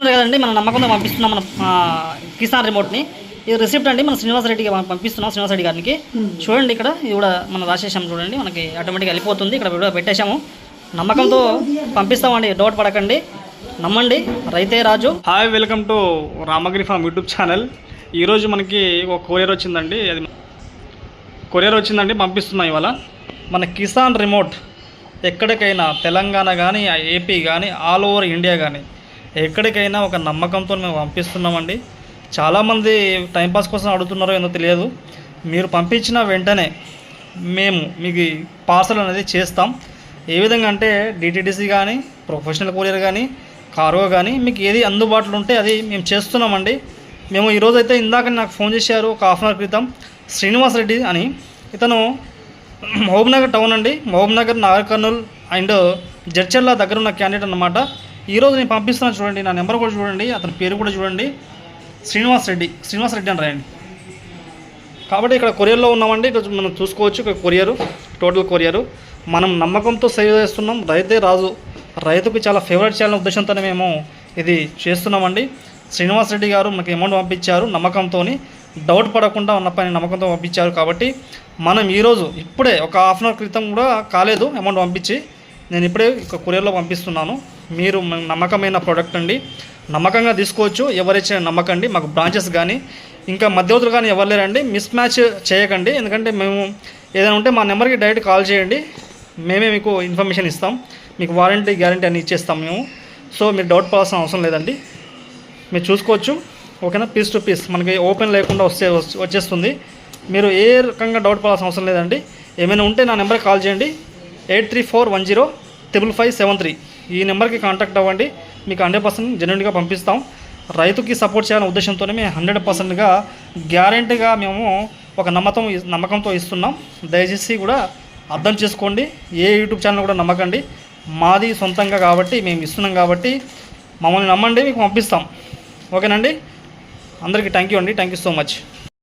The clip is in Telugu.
కదండి మన నమ్మకంతో పంపిస్తున్నాం మన ఆ, కిసాన్ రిమోట్ని. ఇది రిసిప్ట్ అండి మన శ్రీనివాస రెడ్డికి మనం పంపిస్తున్నాం శ్రీనివాస రెడ్డి గారికి. చూడండి ఇక్కడ ఇది కూడా మనం రాసేసాం చూడండి మనకి ఆటోమేటిక్గా వెళ్ళిపోతుంది. ఇక్కడ వీడియో పెట్టేశాము. నమ్మకంతో పంపిస్తామండి డౌట్ పడకండి. నమ్మండి రైతే రాజు. Hi welcome to Ramagiri farm YouTube channel. ఈరోజు మనకి ఒక కొరియర్ వచ్చిందండి అది కొరియర్ వచ్చిందండి పంపిస్తున్నాం ఇవాళ. మన కిసాన్ రిమోట్ ఎక్కడికైనా తెలంగాణ కానీ ఏపీ కానీ ఆల్ ఓవర్ ఇండియా కానీ ఎక్కడికైనా ఒక నమ్మకంతో మేము పంపిస్తున్నామండి. చాలామంది టైంపాస్ కోసం అడుగుతున్నారో ఏందో తెలియదు. మీరు పంపించిన వెంటనే మేము మీకు పార్సల్ అనేది చేస్తాం. ఏ విధంగా అంటే డిటిడిసి కానీ ప్రొఫెషనల్ కొరియర్ కానీ కార్గో కానీ మీకు ఏది అందుబాటులో ఉంటే అది మేము చేస్తున్నామండి. మేము ఈరోజు అయితే ఇందాక నాకు ఫోన్ చేశారు ఒక హాఫ్ అన్ అవర్ క్రితం శ్రీనివాస్ రెడ్డి అని. ఇతను మహబూబ్నగర్ టౌన్ అండి. మహబూబ్నగర్ నాగర్ కర్నూల్ అండ్ జడ్చర్ల దగ్గర ఉన్న క్యాండిడేట్ అనమాట ఈరోజు నేను పంపిస్తున్నాను చూడండి నా నెంబర్ కూడా చూడండి అతని పేరు కూడా చూడండి. శ్రీనివాస్ రెడ్డి శ్రీనివాస్ రెడ్డి అని రాయండి కాబట్టి ఇక్కడ కొరియర్లో ఉన్నామండి ఇక్కడ మనం చూసుకోవచ్చు ఇక్కడ కొరియరు టోటల్ కొరియరు. మనం నమ్మకంతో సేవ్ చేస్తున్నాం రైతే రాజు రైతుకు చాలా ఫేవరెట్ చేయాలనే ఉద్దేశంతోనే మేము ఇది చేస్తున్నామండి. శ్రీనివాస్ రెడ్డి గారు మనకి అమౌంట్ పంపించారు నమ్మకంతో డౌట్ పడకుండా ఉన్న పని నమ్మకంతో పంపించారు కాబట్టి మనం ఈరోజు ఇప్పుడే ఒక హాఫ్ అన్ అవర్ క్రితం కూడా కాలేదు అమౌంట్ పంపించి. నేను ఇప్పుడే ఒక కొరియర్లో పంపిస్తున్నాను. మీరు నమ్మకమైన ప్రోడక్ట్ అండి. నమ్మకంగా తీసుకోవచ్చు. ఎవరైతే నమ్మకండి మాకు బ్రాంచెస్ కానీ ఇంకా మధ్యవర్తులు కానీ ఎవరు లేరండి. మిస్ మ్యాచ్ చేయకండి. ఎందుకంటే మేము ఏదైనా ఉంటే మా నెంబర్కి డైరెక్ట్ కాల్ చేయండి. మేమే మీకు ఇన్ఫర్మేషన్ ఇస్తాం. మీకు వారంటీ గ్యారంటీ అన్ని ఇచ్చేస్తాం మేము. సో మీరు డౌట్ పడాల్సిన అవసరం లేదండి. మీరు చూసుకోవచ్చు. ఓకేనా? పీస్ టు పీస్ మనకి ఓపెన్ లేకుండా వస్తే వచ్చేస్తుంది. మీరు ఏ రకంగా డౌట్ పడాల్సిన అవసరం లేదండి. ఏమైనా ఉంటే నా నెంబర్కి కాల్ చేయండి. Eight three four one zero triple five seven three. ఈ నెంబర్కి కాంటాక్ట్ అవ్వండి. మీకు హండ్రెడ్ పర్సెంట్ జెన్యున్గా పంపిస్తాం. రైతుకి సపోర్ట్ చేయాలనే ఉద్దేశంతోనే మేము హండ్రెడ్ పర్సెంట్గా గ్యారంటీగా మేము ఒక నమ్మకం నమ్మకంతో ఇస్తున్నాం. దయచేసి కూడా అర్థం చేసుకోండి. ఏ యూట్యూబ్ ఛానల్ కూడా నమ్మకండి. మాది సొంతంగా కాబట్టి మేము ఇస్తున్నాం కాబట్టి మమ్మల్ని నమ్మండి మీకు పంపిస్తాం. ఓకేనండి? అందరికీ థ్యాంక్ యూ అండి. Thank you so much